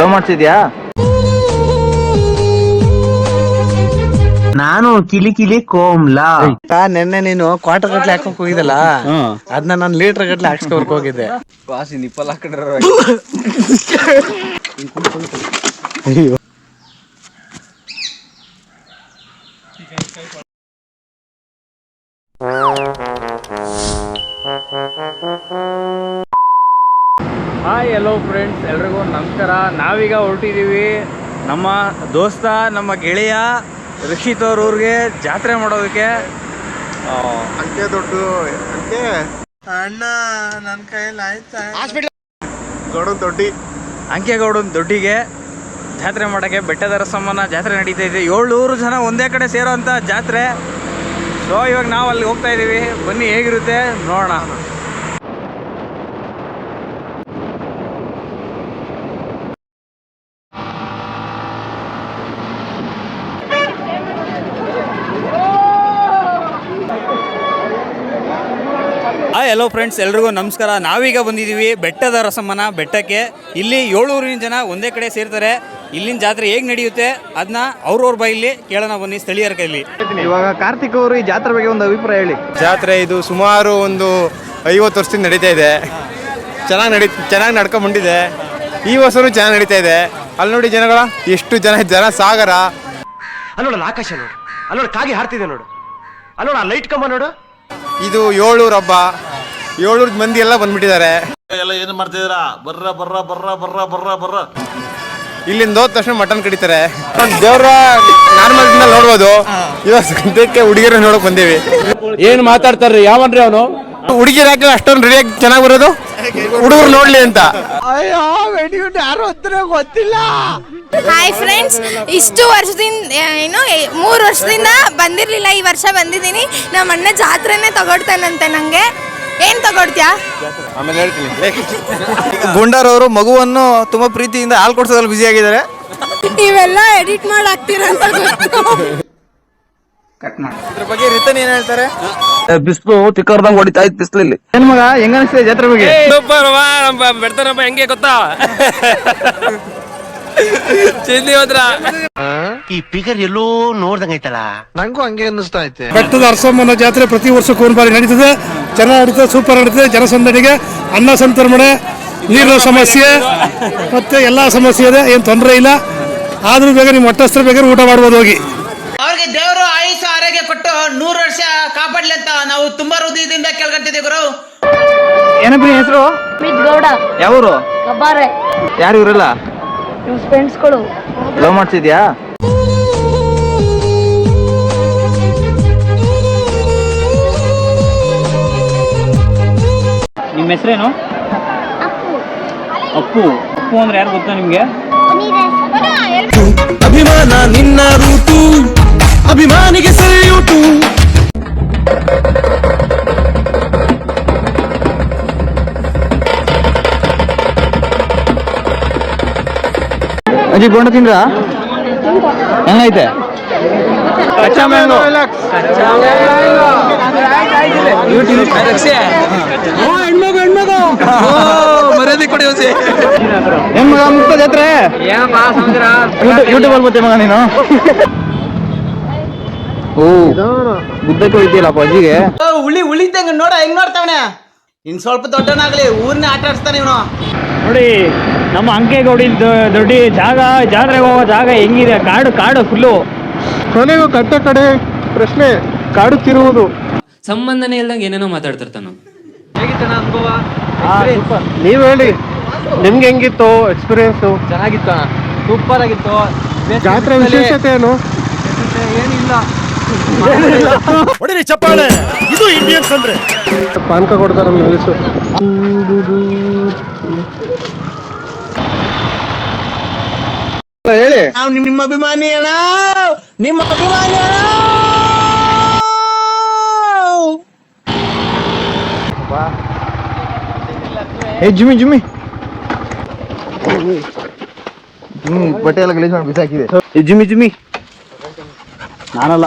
Love ಮಾಡ್ತಿದ್ಯಾ? ನಾನು ಕಿಲಿ ಕಿಲಿ ಕೋಮ್ಲಾ. ನೆನ್ನೆ ನೀನು ಕ್ವಾರ್ಟರ್ ಗಟ್ಲೆ ಹಾಕೋಕ್ ಹೋಗಿದಲ್ಲ ಅದನ್ನ ನಾನು ಲೀಟರ್ ಗಟ್ಲೆ ಹಾಕ್ಸ್ಕೊರ್ಕ್ ಹೋಗಿದ್ದೆ. ವಾಸಿ ನಿಪ್ಪಲ್ ಹಾಕೊಂಡ್ರ ಹಾಯ್ ಎಲ್ಲೋ ಫ್ರೆಂಡ್ಸ್ ಎಲ್ರಿಗೂ ನಮಸ್ಕಾರ ನಾವೀಗ ಹೊರಟಿದ್ದೀವಿ. ನಮ್ಮ ದೋಸ್ತ ನಮ್ಮ ಗೆಳೆಯ ರಕ್ಷಿತ್ ಅವ್ರ ಊರಿಗೆ ಜಾತ್ರೆ ಮಾಡೋದಕ್ಕೆ. ಅಂತೆ ಅಂಕೆ ದೊಡ್ಡ ಅಂಕೆ. ಅಣ್ಣ ನನ್ನ ಕೈಯಲ್ಲಿ ಆಯ್ತಾ? ಗೌಡನ್ ದೊಡ್ಡಿ. ಅಂಕೆಗೌಡನ ದೊಡ್ಡಿಗೆ ಜಾತ್ರೆ ಮಾಡೋಕ್ಕೆ ಬೆಟ್ಟದ ರಸಮ್ಮನ ಜಾತ್ರೆ ನಡೀತಾ ಇದೆ. ಏಳ್ನೂರು ಜನ ಒಂದೇ ಕಡೆ ಸೇರೋ ಜಾತ್ರೆ. ಸೊ ಇವಾಗ ನಾವು ಅಲ್ಲಿ ಹೋಗ್ತಾ ಇದ್ದೀವಿ ಬನ್ನಿ ಹೇಗಿರುತ್ತೆ ನೋಡೋಣ. ಹಾಯ್ ಹಲೋ ಫ್ರೆಂಡ್ಸ್ ಎಲ್ರಿಗೂ ನಮಸ್ಕಾರ. ನಾವೀಗ ಬಂದಿದ್ದೀವಿ ಬೆಟ್ಟದ ರಸಮ್ಮನ ಬೆಟ್ಟಕ್ಕೆ. ಇಲ್ಲಿ ಏಳೂರಿನ ಜನ ಒಂದೇ ಕಡೆ ಸೇರ್ತಾರೆ. ಇಲ್ಲಿನ ಜಾತ್ರೆ ಹೇಗೆ ನಡೆಯುತ್ತೆ ಅದನ್ನ ಅವ್ರವ್ರ ಬಾಯಲ್ಲಿ ಕೇಳೋಣ ಬನ್ನಿ ಸ್ಥಳೀಯರ ಕೈಲಿ. ಇವಾಗ ಕಾರ್ತಿಕ್ ಅವರು ಈ ಜಾತ್ರೆ ಬಗ್ಗೆ ಒಂದು ಅಭಿಪ್ರಾಯ ಹೇಳಿ. ಜಾತ್ರೆ ಇದು ಸುಮಾರು ಒಂದು ಐವತ್ತು ವರ್ಷದಿಂದ ನಡೀತಾ ಇದೆ. ಚೆನ್ನಾಗಿ ನಡಿ ಚೆನ್ನಾಗಿ ನಡ್ಕೊಂಡ್ಬಂದಿದೆ ಈ ವರ್ಷನು ಚೆನ್ನಾಗಿ ನಡೀತಾ ಇದೆ. ಅಲ್ಲಿ ನೋಡಿ ಜನಗಳ ಎಷ್ಟು ಜನ ಜನ ಸಾಗರ. ಅಲ್ಲೋಡ ಆಕಾಶ ನೋಡು. ಅಲ್ಲೋಡ ಕಾಗೆ ಹಾರ್ತಿದೆ ನೋಡು. ಅಲ್ಲೋಡ ಲೈಟ್ ಕಂಬ ನೋಡು. ಇದು ಏಳೂರು ಹಬ್ಬ. ಏಳೂರು ಮಂದಿ ಎಲ್ಲ ಬಂದ್ಬಿಟ್ಟಿದ್ದಾರೆ. ಎಲ್ಲ ಏನು ಮಾಡ್ತಿದ್ದೀರಾ? ಬರ್ರ ಬರ್ರ ಬರ್ರ ಬರ್ರ ಬರ್ರ ಬರ್ರ. ಇಲ್ಲಿಂದ ಹೋದ ತಕ್ಷಣ ಮಟನ್ ಕಡಿತಾರೆ. ದೇವ್ರ ನಾರ್ಮಲ್ ನೋಡ್ಬೋದು. ಇವಾಗ ಸದ್ಯಕ್ಕೆ ಹುಡುಗಿರ ನೋಡಕ್ ಬಂದೇವಿ. ಏನ್ ಮಾತಾಡ್ತಾರ್ರಿ? ಯಾವನ್ರಿ ಅವನು? ಹುಡುಗಿರ ಹಾಕಿದ್ರೆ ಅಷ್ಟೊಂದು ರೆಡಿಯಾಗಿ ಚೆನ್ನಾಗಿ ಬರೋದು? ಹುಡುಗರು ನೋಡ್ಲಿ ಅಂತ. ಗೊತ್ತಿಲ್ಲ. ಹಾಯ್ ಫ್ರೆಂಡ್ಸ್ ಇಷ್ಟು ವರ್ಷದಿಂದ ಏನು ಮೂರು ವರ್ಷದಿಂದ ಬಂದಿರಲಿಲ್ಲ ಈ ವರ್ಷ ಬಂದಿದ್ದೀನಿ. ನಮ್ಮ ಅಣ್ಣ ಜಾತ್ರೆನೇ ತಗೊಡ್ತಾನಂತೆ ನನಗೆ ಏನು ತಗೊಡ್ತೀಯಾ? ಆಮೇಲೆ ಹೇಳ್ತೀನಿ. ಗುಂಡಾರವರು ಮಗುವನ್ನು ತುಂಬಾ ಪ್ರೀತಿಯಿಂದ ಹಾಲು ಕೊಡ್ಸೋದ್ರಲ್ಲಿ ಬ್ಯುಸಿ ಆಗಿದ್ದಾರೆ. ಇವೆಲ್ಲ ಎಡಿಟ್ ಮಾಡಿ ಹಾಕ್ತೀರ ಅಂತ ಗೊತ್ತು. ಇದ್ರ ಬಗ್ಗೆ ರಿತನ್ ಏನ್ ಹೇಳ್ತಾರೆ? ಬಿಸ್ಲು ತಿಕ್ಕರ್ದಂಗ್ ಹೊಡಿತಾ ಇತ್ತು ಬಿಸ್ಲಲ್ಲಿ ಏನ್ ಮಗ ಹೆಂಗ ಅನಿಸ್ತಿದೆ ಜಾತ್ರೆ ಬಗ್ಗೆ? ಬೆಡ್ತಾರಪ್ಪ ಹೆಂಗೆ ಗೊತ್ತಾ? ಚಿಲ್ಲಿ ಹೋದ್ರ. ಈ ಫಿಗರ್ ಎಲ್ಲೋ ನೋಡ್ದಂಗೈತಲ್ಲ ನಂಗೂ ಹಂಗೆ ಅನ್ನಿಸ್ತಾ ಐತೆ. ಬೆಟ್ಟದ ಅರಸಮ್ಮನ ಜಾತ್ರೆ ಪ್ರತಿ ವರ್ಷಕ್ಕೂ ಒಂದು ಬಾರಿ ನಡೀತದೆ. ಜನ ನಡೀತದೆ ಸೂಪರ್ ನಡೀತದೆ ಜನಸಂದಣಿಗೆ ಅನ್ನ ಸಂತರ್ಪಣೆ ನೀರಿನ ಸಮಸ್ಯೆ ಮತ್ತೆ ಎಲ್ಲಾ ಸಮಸ್ಯೆ ಇದೆ ಏನ್ ತೊಂದರೆ ಇಲ್ಲ. ಆದ್ರೂ ಬೇಗ ನಿಮ್ ಹೊಟ್ಟಸ್ತ್ರ ಬೇಗ ಊಟ ಮಾಡ್ಬೋದು ಹೋಗಿ ಅವ್ರಿಗೆ ದೇವರು ಆಯುಷ ಆರೋಗ್ಯ ಕೊಟ್ಟು ನೂರು ವರ್ಷ ಕಾಪಾಡ್ಲಿ ಅಂತ ನಾವು ತುಂಬಾ ಹೃದಯದಿಂದ ಕೇಳ್ಕೊಂತಿದ್ದೀವಿ ಗುರು. ಏನಪ್ಪ ಹೆಸರು? ಗೌಡ. ಯಾವೂರು? ಕಬ್ಬಾರೆ ಯಾರು ಇವರಲ್ಲ? ನಿಮ್ಮ ಫ್ರೆಂಡ್ಸ್ಗಳು ಲವ್ ಮಾಡ್ತಿದ್ಯಾ? ನಿಮ್ಮ ಹೆಸರೇನು? ಅಪ್ಪು. ಅಪ್ಪು. ಅಂದ್ರೆ ಯಾರು ಗೊತ್ತಾ ನಿಮಗೆ? ಅಭಿಮಾನ ನಿನ್ನ ರೂಟು ಅಭಿಮಾನಿಗೆ ಸೆಲ್ಯೂಟು ಅಜ್ಜಿ ಬೋಂಡ ತಿಂದ್ರ? ಹೆಂಗೈತೆ? ಕಚ್ಚಾ ಮ್ಯಾಂಗೋ ಮರ್ಯಾದೆ ಕೊಡಿ ಹೊಸಿ ಏನ್ ಮಗ ಮುಕ್ತ ಜಾತ್ರೆ ಯೂಟ್ಯೂಬ್ ಅಲ್ಲಿ ಬರ್ತೀಯ ಮಗ ನೀನು. ಓ ಗುದ್ದಕ್ಕೆ ಹೋಯ್ತಿಯಲ್ಲಪ್ಪ ಅಜ್ಜಿಗೆ ಉಳಿ ಉಳಿದಂಗ ನೋಡ ಹೆಂಗ್ ನೋಡ್ತಾವನೆ? ಇನ್ ಸ್ವಲ್ಪ ದೊಡ್ಡನಾಗ್ಲಿ ಊರ್ನ ಆಟ ಆಡ್ಸ್ತಾನೆ ಇವನು. ನೋಡಿ ನಮ್ಮ ಅಂಕೇಗೌಡಿ ದೊಡ್ಡ ಜಾಗ ಜಾತ್ರೆಗೆ ಹೋಗೋ ಜಾಗ ಹೆಂಗಿದೆ? ಕಾಡು ಕಾಡು ಫುಲ್ಲು ಕೊನೆಗೂ ಕಟ್ಟ ಕಡೆ ಪ್ರಶ್ನೆ ಕಾಡುತ್ತಿರುವುದು. ಸಂಬಂಧನೇ ಇಲ್ದಂಗೆ ಏನೇನೋ ಮಾತಾಡ್ತಿರ್ತಾನ. ನೀವ್ ಹೇಳಿ. ನಿಮ್ಗೆ ಹೆಂಗಿತ್ತು ಎಕ್ಸ್ಪೀರಿಯನ್ಸ್ ಚೆನ್ನಾಗಿತ್ತು ಸೂಪರ್ ಆಗಿತ್ತು. ಜಾತ್ರೆ ವಿಶೇಷತೆ ಏನು? ಹೊಡಿರಿ ಚಪ್ಪಾಳೆ. ಇದು ಇಂಡಿಯನ್ಸ್ ಅಂದ್ರೆ ಪಾನಕ ಕೊಡ್ತಾರೆ ನಿಲ್ಲಿಸು ಹೇಳಿ. ನಾವು ನಿಮ್ಮ ಅಭಿಮಾನಿ ಅಣ್ಣ. ನಿಮ್ಮ ಅಭಿಮಾನಿ ಅಣ್ಣ. ಏ ಜುಮಿ ಜಿಮ್ಮಿ. ಜಿಮ್ಮಿ ಬಟ್ಟೆ ಎಲ್ಲ ಗಲೀಜ್ ಮಾಡಿ ಬಿಸಾಕಿದೆ. ಜುಮಿ ಜಿಮ್ಮಿ ಜಿಮ್ಮಿ. ನಾನಲ್ಲ.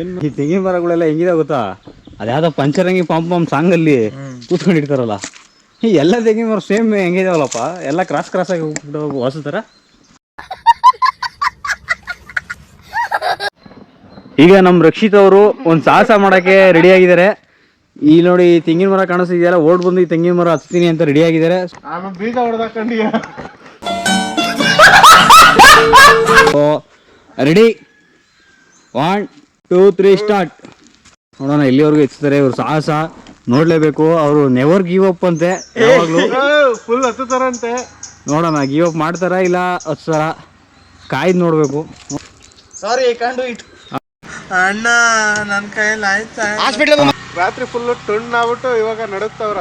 ಏನು? ಈ ತೆಂಗಿನ ಮರಗಳೆಲ್ಲ ಹೆಂಗಿದೆ ಗೊತ್ತಾ? ಅದ್ಯಾವ್ದೋ ಪಂಚರಂಗಿ ಪಂಪ್ ಪಂಪ್ ಸಾಂಗಲ್ಲಿ ಕೂತ್ಕೊಂಡಿರ್ತಾರಲ್ಲ ಈ ಎಲ್ಲ ತೆಂಗಿನ ಮರ ಸೇಮ್ ಹೆಂಗಿದಾವಲ್ಲಪ್ಪ? ಎಲ್ಲ ಕ್ರಾಸ್ ಕ್ರಾಸ್ ಆಗಿ ಹೋಗ್ಬಿಟ್ಟು ಹೊಸ ಥರ ಈಗ ನಮ್ಮ ರಕ್ಷಿತ್ ಅವರು ಒಂದು ಸಾಹಸ ಮಾಡಕ್ಕೆ ರೆಡಿ ಆಗಿದ್ದಾರೆ. ಈ ನೋಡಿ ಈ ತೆಂಗಿನ ಮರ ಕಾಣಿಸ್ತಿದೆಯಲ್ಲ ಓಡ್ ಬಂದು ಈ ತೆಂಗಿನ ಮರ ಹತ್ತೀನಿ ಅಂತ ರೆಡಿ ಆಗಿದ್ದಾರೆ. ಬೀಜ ready one two three start ನೋಡೋಣ ಎಲ್ಲಿವರೆಗೂ ಹೆಚ್ಚುತ್ತಾರೆ ಇವ್ರು ಸಾಹಸ ನೋಡ್ಲೇಬೇಕು ಅವರು ನೆವರ್ ಗಿವ್ ಅಪ್ ಅಂತೆ ಯಾವಾಗ್ಲೂ ಫುಲ್ ಹತ್ತುತ್ತಾರಂತೆ ನೋಡೋಣ ಗಿವ್ ಅಪ್ ಮಾಡ್ತಾರ ಇಲ್ಲ ಹತ್ತರ ಕಾಯ್ದು ನೋಡ್ಬೇಕು ಸಾರಿ ಕಂಡು ಇಟ್ ಅಣ್ಣ ನನ್ನ ಕೈಯಲ್ಲಿ ಆಯ್ತಾ ರಾತ್ರಿ ಫುಲ್ ಟುಣ್ ಆಗ್ಬಿಟ್ಟು ಇವಾಗ ನಡುತ್ತವ್ರ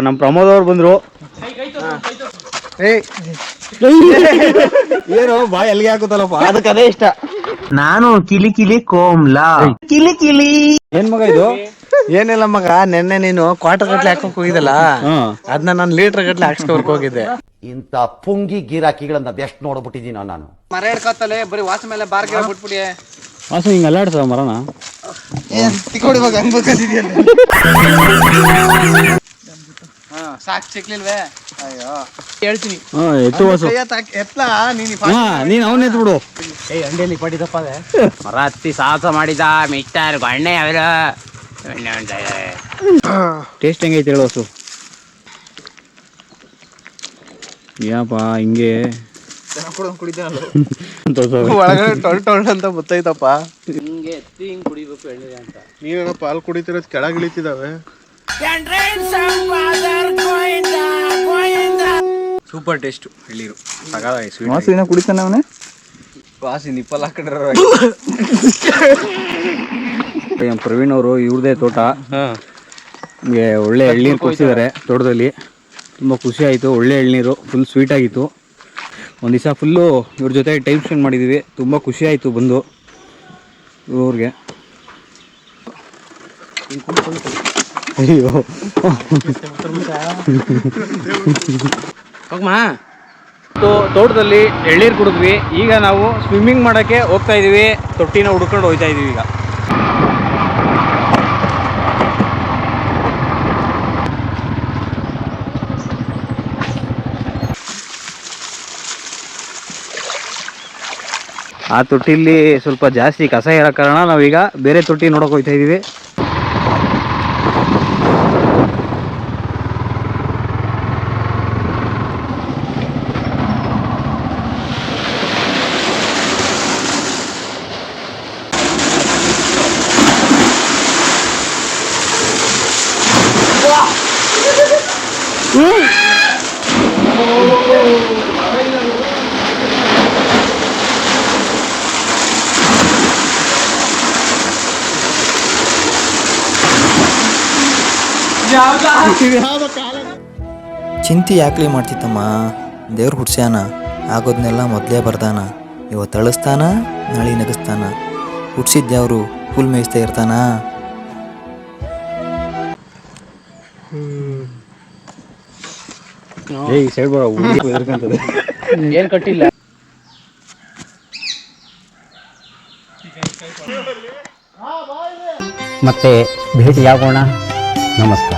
ನಮ್ಮ ಪ್ರಮೋದ್ ಅವ್ರು ಬಂದ್ರು ಏನು ಬಾಯ್ ಅಲ್ಲಿಗೆ ಹಾಕುತ್ತಲ್ಲಪ್ಪ ಅದಕ್ಕೆ ಅದೇ ಇಷ್ಟ ನಾನು ಕಿಲಿ ಕಿಲಿ ಕೋಮ್ಲಾ. ಕಿಲಿ ಕಿಲಿ. ಏನ್ ಮಗ ಇದು? ಏನಿಲ್ಲ ಮಗ ನಿನ್ನೆ ನೀನು ಕ್ವಾರ್ಟರ್ ಗಟ್ಲೆ ಹಾಕಕ್ ಹೋಗಿದಲ್ಲ ಅದನ್ನ ನಾನು ಲೀಟರ್ ಗಟ್ಲೆ ಹಾಕ್ಸ್ಕೊರ್ಕ್ ಹೋಗಿದ್ದೆ. ಇಂತ ಪುಂಗಿ ಗಿರಾಕಿಗಳನ್ನ ಬೆಸ್ಟ್ ನೋಡ್ಬಿಟ್ಟಿದೀನಿ ನಾನು. ಮರ ಹಿಡ್ಕೊತಲೆ ಬರೀ ವಾಸ ಮೇಲೆ ಬಾರ್ಗೆ ಬಿಟ್ಬಿಡಿ ವಾಸ ಹಿಂಗ ಅಲ್ಲಾಡ್ತದ ಮರನ? ತಿಕ್ಕೊಡಿ ಹಂಗ್ ಬೇಕಾದಿದ್ಯಲ್ಲ ಸಾಕ್ ಸಿಕ್ಲಿಲ್ವೇ? ಹೇಳ್ತೀನಿ. ಹಾಂ ಎತ್ತು ವಾಸು ಹಾ ನೀನ್ ಅವನ್ ಎತ್ತು ಬಿಡು ಏಯ್ ಅಂಡಿಯಲ್ಲಿ ಪಡಿದಪ್ಪ ಅದೇ. ಮರ ಹತ್ತಿ ಸಾಹಸ ಮಾಡಿದ ಮಿಸ್ಟರ್ ಗಣ್ಣೆ ಅವರು. ಟೇಸ್ಟ್ ಹೆಂಗೈತೆ ಹೇಳು ವಾಸು ಯಾಪ ಹಿಂಗೆ. ಒಳಗಡೆ ಟೊಳ್ ಟೊಳ್ ಅಂತ ಗೊತ್ತೈತಪ್ಪ ನೀವೇನಪ್ಪ ಹಾಲು ಕುಡಿತಿರೋದು ಕೆಳಗೆ ಇಳಿತಿದಾವೆ. ಸೂಪರ್ ಟೇಸ್ಟ್ ಎಳ್ಳೀರು ಸಗಾದಾಗಿ ಸ್ವೀಟ್ ವಾಸಿನ ಕುಡಿತಾನೆ ಅವನೇ? ವಾಸಿ ನಿಪ್ಪಲ್ ಹಾಕೊಂಡಿರೋ ಪ್ರವೀಣ್ ಅವರು ಇವ್ರದೇ ತೋಟ. ನಿಮಗೆ ಒಳ್ಳೆ ಎಳ್ನೀರು ಕೊಡ್ಸಿದ್ದಾರೆ ತೋಟದಲ್ಲಿ. ತುಂಬ ಖುಷಿ ಆಯಿತು ಒಳ್ಳೆ ಎಳ್ನೀರು ಫುಲ್ ಸ್ವೀಟ್ ಆಗಿತ್ತು. ಒಂದು ದಿವಸ ಫುಲ್ಲು ಇವ್ರ ಜೊತೆ ಟೈಮ್ ಸ್ಪೆಂಡ್ ಮಾಡಿದ್ದೀವಿ ತುಂಬ ಖುಷಿ ಆಯಿತು ಬಂದು ಇವ್ರಿಗೆ. ಅಯ್ಯೋ. ತೋ- ತೋಟದಲ್ಲಿ ಎಳ್ನೀರು ಕುಡಿದ್ವಿ. ಈಗ ನಾವು ಸ್ವಿಮ್ಮಿಂಗ್ ಮಾಡೋಕ್ಕೆ ಹೋಗ್ತಾ ಇದ್ದೀವಿ ತೊಟ್ಟಿನ ಹುಡ್ಕೊಂಡು ಹೋಗ್ತಾ ಇದ್ದೀವಿ ಈಗ. ಆ ತೊಟ್ಟಿಲಿ ಸ್ವಲ್ಪ ಜಾಸ್ತಿ ಕಸ ಇರೋ ಕಾರಣ ನಾವೀಗ ಬೇರೆ ತೊಟ್ಟಿ ನೋಡೋಕೆ ಹೋಗ್ತಾ ಇದೀವಿ. ಚಿಂತೆ ಯಾಕ್ಲಿ ಮಾಡ್ತಿತ್ತಮ್ಮ? ದೇವ್ರ ಹುಡ್ಸ್ಯಾನ ಆಗೋದ್ನೆಲ್ಲ ಮೊದಲೇ ಬರ್ದಾನ. ಇವತ್ತು ಅಳಿಸ್ತಾನ ನಾಳೆ ನಗಸ್ತಾನ. ಹುಡ್ಸಿದ ದೇವ್ರು ಹುಲ್ ಮೇಯಿಸ್ತಾ ಇರ್ತಾನ. ಏನ್ ಕಟ್ಟಿಲ್ಲ. ಮತ್ತೆ ಭೇಟಿಯಾಗೋಣ. ನಮಸ್ಕಾರ.